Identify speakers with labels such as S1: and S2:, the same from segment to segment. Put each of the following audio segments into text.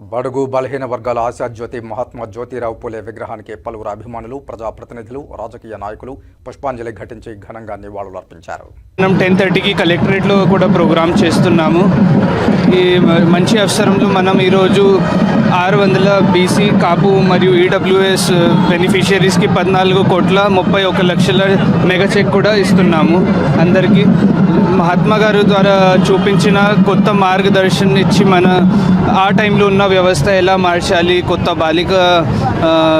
S1: బడుగు బలహీన వర్గాల ఆశాజ్యోతి మహాత్మా జ్యోతిరావు పూలే విగ్రహానికి పలువురు అభిమానులు ప్రజాప్రతినిధులు రాజకీయ నాయకులు పుష్పాంజలి ఘటించి ఘనంగా నివాళులర్పించారు
S2: మనం టెన్ థర్టీకి కలెక్టరేట్లో కూడా ప్రోగ్రామ్ చేస్తున్నాము. ఈ మంచి అవసరంలో మనం ఈరోజు ఆరు వందల బీసీ కాపు మరియు ఈడబ్ల్యూఎస్ బెనిఫిషియరీస్కి పద్నాలుగు కోట్ల ముప్పై ఒక లక్షల మెగా చెక్ కూడా ఇస్తున్నాము. అందరికీ మహాత్మా గారు ద్వారా చూపించిన కొత్త మార్గదర్శనం ఇచ్చి మన ఆ టైంలో ఉన్న వ్యవస్థ ఎలా మార్చాలి? కొత్త బాలిక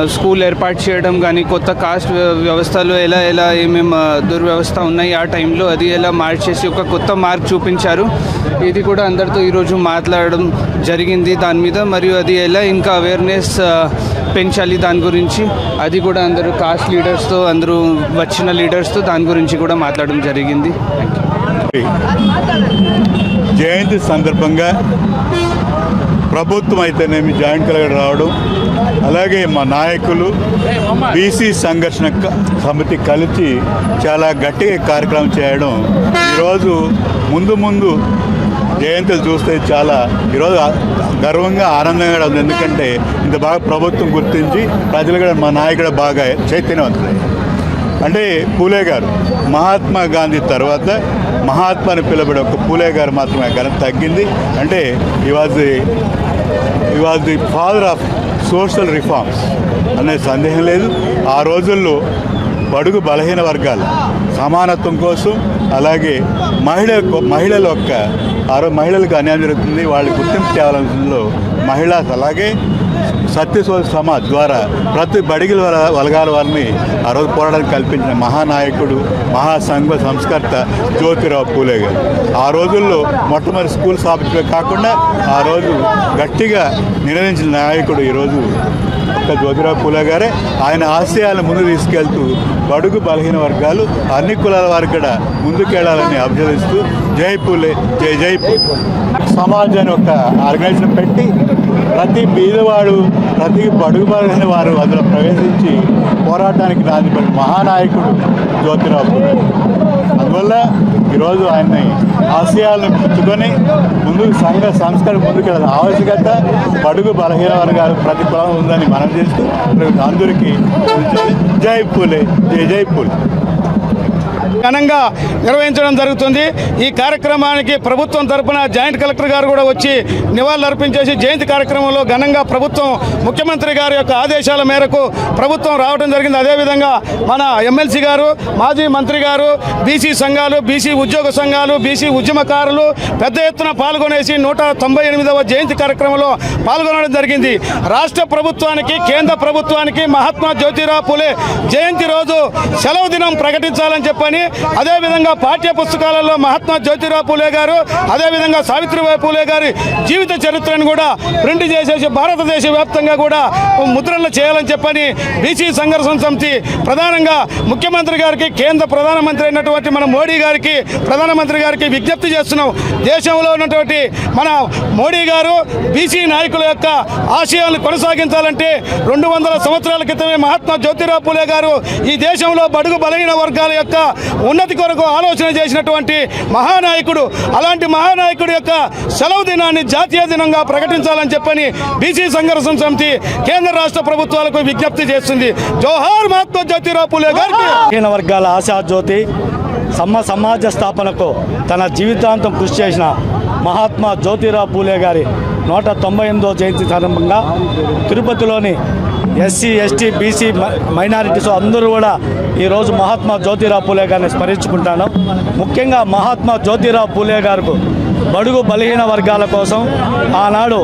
S2: స్కూల్ ఏర్పాటు చేయడం కానీ కొత్త కాస్ట్ వ్య- వ్యవస్థలో ఎలా ఎలా ఏమేమి దుర్వ్యవస్థ ఉన్నాయి ఆ టైంలో అది ఎలా మార్చేసి ఒక కొత్త మార్క్ చూపించారు? ఇది కూడా అందరితో ఈరోజు మాట్లాడడం జరిగింది దాని మీద. మరియు అది ఎలా ఇంకా అవేర్నెస్ పెంచాలి దాని గురించి అది కూడా అందరూ కాస్ట్ లీడర్స్తో అందరూ వచ్చిన లీడర్స్తో దాని గురించి కూడా మాట్లాడడం జరిగింది.
S3: జయంతి సందర్భంగా ప్రభుత్వం అయితేనేమి జాయింట్ కలెక్టర్ రావడం అలాగే మా నాయకులు బీసీ సంఘర్షణ క- సమితి కలిసి చాలా గట్టిగా కార్యక్రమం చేయడం ఈరోజు ముందు ముందు జయంతులు చూస్తే చాలా ఈరోజు గర్వంగా ఆనందంగా ఉంది. ఎందుకంటే ఇంత బాగా ప్రభుత్వం గుర్తించి ప్రజలు కూడా మా నాయకుడు బాగా చైతన్యవంతులయ్యారు. అంటే పూలే గారు మహాత్మా గాంధీ తర్వాత మహాత్మాని పిలబడే ఒక పూలే గారు మాత్రమే ఘనత తగ్గింది. అంటే ఈ వాజ్ ది ఈ was the father of social reforms అనే సందేహం లేదు. ఆ రోజుల్లో బడుగు బలహీన వర్గాలు సమానత్వం కోసం అలాగే మహిళ మహిళల యొక్క ఆరో మహిళలకు అన్యాయం జరుగుతుంది వాళ్ళు గుర్తింపు తేవాలనులో మహిళ అలాగే సత్యశోధ సమాజ్ ద్వారా ప్రతి బడిగిల వల- వారిని ఆ రోజు పోరాటానికి కల్పించిన మహానాయకుడు మహాసంఘ సంస్కర్త జ్యోతిరావు పూలే గారు. ఆ రోజుల్లో మొట్టమొదటి స్కూల్ స్థాపించడమే కాకుండా ఆ రోజు గట్టిగా నిర్ణయించిన నాయకుడు ఈరోజు ఒక్క జ్యోతిరావు పూలే గారే. ఆయన ఆశయాలను ముందు తీసుకెళ్తూ బడుగు బలహీన వర్గాలు అన్ని కులాల వారికి కూడా ముందుకెళ్ళాలని అభ్యర్థిస్తూ జై పూలే జై జై సమాజాన్ని సమాజ్ అని ఒక ఆర్గనైజేషన్ పెట్టి ప్రతి బీదవాడు ప్రతి బడుగు బలహీన వారు అందులో ప్రవేశించి పోరాటానికి నాదిపడిన మహానాయకుడు జ్యోతిరావు అందువల్ల ఈరోజు ఆయన్ని ఆశయాలను పుచ్చుకొని ముందుకు సంఘ సంస్కరణ ముందుకు ఆవశ్యకత బడుగు బలహీన వర్గాలు ప్రతి కులం ఉందని మనం చేస్తూ అందరికీ జై పూలే జై జై పూలే.
S4: ఘనంగా నిర్వహించడం జరుగుతుంది. ఈ కార్యక్రమానికి ప్రభుత్వం తరపున జాయింట్ కలెక్టర్ గారు కూడా వచ్చి నివాళులు అర్పించేసి జయంతి కార్యక్రమంలో ఘనంగా ప్రభుత్వం ముఖ్యమంత్రి గారి యొక్క ఆదేశాల మేరకు ప్రభుత్వం రావడం జరిగింది. అదేవిధంగా మన ఎమ్మెల్సీ గారు మాజీ మంత్రి గారు బీసీ సంఘాలు బీసీ ఉద్యోగ సంఘాలు బీసీ ఉద్యమకారులు పెద్ద ఎత్తున పాల్గొనేసి నూట తొంభై ఎనిమిదవ జయంతి కార్యక్రమంలో పాల్గొనడం జరిగింది. రాష్ట్ర ప్రభుత్వానికి కేంద్ర ప్రభుత్వానికి మహాత్మా జ్యోతిరావు పూలే జయంతి రోజు సెలవు దినం ప్రకటించాలని చెప్పని అదేవిధంగా పాఠ్య పుస్తకాలలో మహాత్మా జ్యోతిరావు పూలే గారు అదేవిధంగా సావిత్రిబాయి పూలే గారి జీవిత చరిత్రను కూడా ప్రింట్ చేసేసి భారతదేశ వ్యాప్తంగా కూడా ముద్రణలు చేయాలని చెప్పని బీసీ సంఘర్షణ సమితి ప్రధానంగా ముఖ్యమంత్రి గారికి కేంద్ర ప్రధానమంత్రి అయినటువంటి మన మోడీ గారికి ప్రధానమంత్రి గారికి విజ్ఞప్తి చేస్తున్నాం. దేశంలో ఉన్నటువంటి మన మోడీ గారు బీసీ నాయకుల యొక్క ఆశయాలను కొనసాగించాలంటే రెండు వందల సంవత్సరాల క్రితమే మహాత్మా జ్యోతిరావు పూలే గారు ఈ దేశంలో బడుగు బలహీన వర్గాల యొక్క ఉన్నతి కొరకు ఆలోచన చేసినటువంటి మహానాయకుడు అలాంటి మహానాయకుడి యొక్క సెలవు దినాన్ని జాతీయ దినంగా ప్రకటించాలని చెప్పని బీసీ సంఘర్షణ సమితి కేంద్ర రాష్ట్ర ప్రభుత్వాలకు విజ్ఞప్తి చేస్తుంది. జోహార్ మహాత్మా జ్యోతిరావు పూలే గారికి.
S5: వర్గాల వర్గాల ఆశాజ్యోతి సమ సమాజ స్థాపనకు తన జీవితాంతం కృషి చేసిన మహాత్మా జ్యోతిరావు పూలే గారి నూట తొంభై ఎనిమిదో జయంతి సందర్భంగా తిరుపతిలోని ఎస్సీ ఎస్టీ బీసీ మైనారిటీస్ అందరూ కూడా ఈరోజు మహాత్మా జ్యోతిరావు పూలే గారిని స్మరించుకుంటాను. ముఖ్యంగా మహాత్మా జ్యోతిరావు పూలే గారికి బడుగు బలహీన వర్గాల కోసం ఆనాడు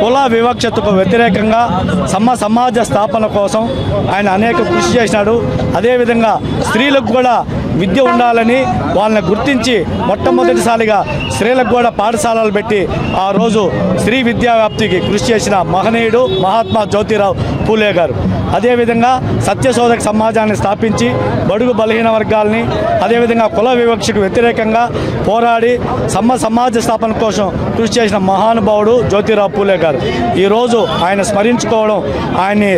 S5: కుల వివక్షతకు వ్యతిరేకంగా సమ సమాజ స్థాపన కోసం ఆయన అనేక కృషి చేసినాడు. అదేవిధంగా స్త్రీలకు కూడా విద్య ఉండాలని వాళ్ళని గుర్తించి మొట్టమొదటిసారిగా స్త్రీలకు కూడా పాఠశాలలు పెట్టి ఆ రోజు స్త్రీ విద్యా వ్యాప్తికి కృషి చేసిన మహనీయుడు మహాత్మా జ్యోతిరావు పూలే గారు. అదేవిధంగా సత్యశోధక సమాజాన్ని స్థాపించి బడుగు బలహీన వర్గాల్ని అదేవిధంగా కుల వివక్షకు వ్యతిరేకంగా పోరాడి సమ సమాజ స్థాపన కోసం కృషి చేసిన మహానుభావుడు జ్యోతిరావు పూలే గారు. ఈరోజు ఆయన స్మరించుకోవడం ఆయన్ని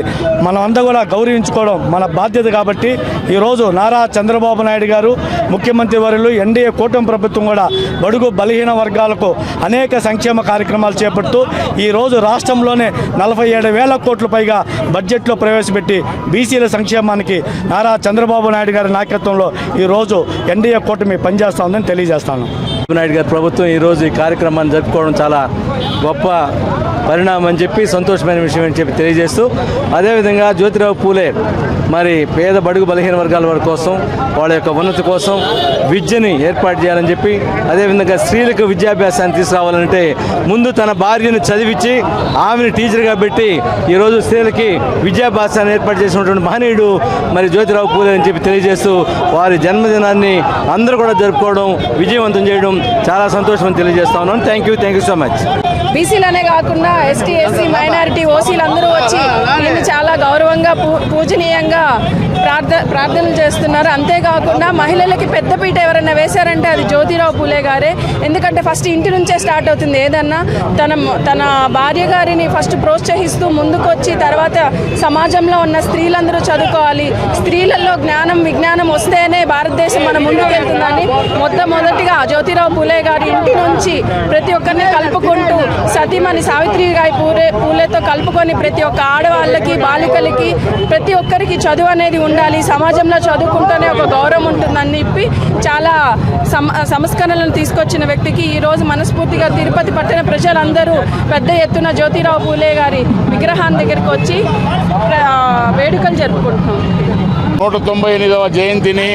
S5: మనమంతా కూడా గౌరవించుకోవడం మన బాధ్యత కాబట్టి ఈరోజు నారా చంద్రబాబు నాయుడు నాయుడు గారు ముఖ్యమంత్రి వర్యులు ఎన్డీఏ కూటమి ప్రభుత్వం కూడా బడుగు బలహీన వర్గాలకు అనేక సంక్షేమ కార్యక్రమాలు చేపడుతూ ఈరోజు రాష్ట్రంలోనే నలభై ఏడు వేల కోట్ల పైగా బడ్జెట్లో ప్రవేశపెట్టి బీసీల సంక్షేమానికి నారా చంద్రబాబు నాయుడు గారి నాయకత్వంలో ఈరోజు ఎన్డీఏ కూటమి పనిచేస్తా ఉందని తెలియజేస్తాను
S6: నాయుడు గారి ప్రభుత్వం ఈరోజు ఈ కార్యక్రమాన్ని జరుపుకోవడం చాలా గొప్ప పరిణామం అని చెప్పి సంతోషమైన విషయం అని చెప్పి తెలియజేస్తూ అదేవిధంగా జ్యోతిరావు పూలే మరి పేద బడుగు బలహీన వర్గాల వారి కోసం వాళ్ళ యొక్క ఉన్నతి కోసం విద్యని ఏర్పాటు చేయాలని చెప్పి అదేవిధంగా స్త్రీలకు విద్యాభ్యాసాన్ని తీసుకురావాలంటే ముందు తన భార్యను చదివించి ఆమెను టీచర్గా పెట్టి ఈరోజు స్త్రీలకి విద్యాభ్యాసాన్ని ఏర్పాటు చేసినటువంటి మహనీయుడు మరి జ్యోతిరావు పూలే అని చెప్పి తెలియజేస్తూ వారి జన్మదినాన్ని అందరూ కూడా జరుపుకోవడం విజయవంతం చేయడం చాలా సంతోషం అని తెలియజేస్తా ఉన్నాను. Thank you thank you so much
S7: బీసీలనే కాకుండా ఎస్టీ ఎస్సీ మైనారిటీ ఓసీలు అందరూ వచ్చి ఈయన్ని చాలా గౌరవంగా పూ పూజనీయంగా ప్రార్థ ప్రార్థనలు చేస్తున్నారు. అంతేకాకుండా మహిళలకి పెద్దపీట ఎవరైనా వేశారంటే అది జ్యోతిరావు పూలే గారే. ఎందుకంటే ఫస్ట్ ఇంటి నుంచే స్టార్ట్ అవుతుంది. ఏదన్నా తన తన భార్య గారిని ఫస్ట్ ప్రోత్సహిస్తూ ముందుకొచ్చి తర్వాత సమాజంలో ఉన్న స్త్రీలందరూ చదువుకోవాలి. స్త్రీలలో జ్ఞానం విజ్ఞానం వస్తేనే భారతదేశం మన ముందుకెళ్తుందని మొట్టమొదటిగా జ్యోతిరావు పూలే గారి ఇంటి నుంచి ప్రతి ఒక్కరిని కలుపుకుంటూ సతీమణి సావిత్రిబాయి పూలే పూలేతో కలుపుకొని ప్రతి ఒక్క ఆడవాళ్ళకి బాలికలకి ప్రతి ఒక్కరికి చదువు అనేది ఉండాలి. సమాజంలో చదువుకుంటూనే ఒక గౌరవం ఉంటుందని చెప్పి చాలా సమ సంస్కరణలను తీసుకొచ్చిన వ్యక్తికి ఈరోజు మనస్ఫూర్తిగా తిరుపతి పట్టణ ప్రజలందరూ పెద్ద ఎత్తున జ్యోతిరావు పూలే గారి విగ్రహాన్ని దగ్గరికి వచ్చి ప్ర- వేడుకలు జరుపుకుంటున్నాం.
S8: నూట తొంభై ఎనిమిదవ జయంతిని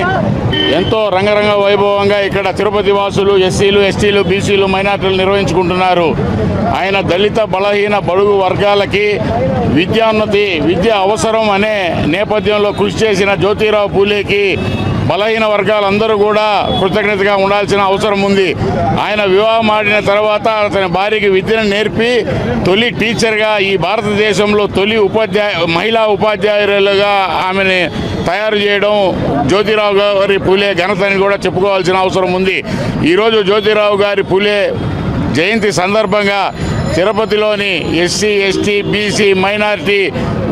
S8: ఎంతో రంగరంగ వైభవంగా ఇక్కడ తిరుపతి వాసులు ఎస్సీలు ఎస్టీలు బీసీలు మైనార్టీలు నిర్వహించుకుంటున్నారు. ఆయన దళిత బలహీన బడుగు వర్గాలకి విద్యాన్నతి విద్య అవసరం అనే నేపథ్యంలో కృషి చేసిన జ్యోతిరావు పూలేకి బలహీన వర్గాలందరూ కూడా కృతజ్ఞతగా ఉండాల్సిన అవసరం ఉంది. ఆయన వివాహం ఆడిన తర్వాత అతని భార్యకి విద్యను నేర్పి తొలి టీచర్గా ఈ భారతదేశంలో తొలి ఉపాధ్యాయ మహిళా ఉపాధ్యాయులుగా ఆమెని తయారు చేయడం జ్యోతిరావు గారి పూలే ఘనతని కూడా చెప్పుకోవాల్సిన అవసరం ఉంది. ఈరోజు జ్యోతిరావు గారి పూలే జయంతి సందర్భంగా తిరుపతిలోని ఎస్సీ ఎస్టీ బీసీ మైనారిటీ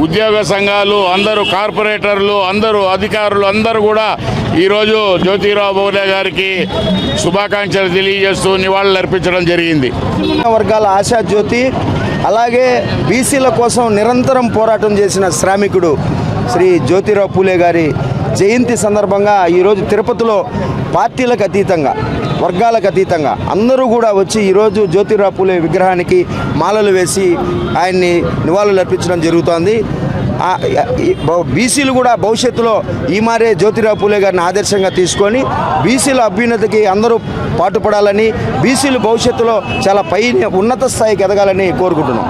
S8: ఉద్యోగ సంఘాలు అందరూ కార్పొరేటర్లు అందరూ అధికారులు అందరూ కూడా ఈరోజు జ్యోతిరావు బోలే గారికి శుభాకాంక్షలు తెలియజేస్తూ నివాళులు అర్పించడం జరిగింది.
S9: వర్గాల ఆశా జ్యోతి అలాగే బీసీల కోసం నిరంతరం పోరాటం చేసిన శ్రామికుడు శ్రీ జ్యోతిరావు పూలే గారి జయంతి సందర్భంగా ఈరోజు తిరుపతిలో పార్టీలకు అతీతంగా వర్గాలకు అతీతంగా. అందరూ కూడా వచ్చి ఈరోజు జ్యోతిరావు పూలే విగ్రహానికి మాలలు వేసి ఆయన్ని నివాళులు అర్పించడం జరుగుతోంది. బీసీలు కూడా భవిష్యత్తులో ఈ మారే జ్యోతిరావు పూలే గారిని ఆదర్శంగా తీసుకొని బీసీల అభ్యున్నతికి అందరూ పాటుపడాలని బీసీలు భవిష్యత్తులో చాలా పై ఉన్నత స్థాయికి ఎదగాలని కోరుకుంటున్నాం.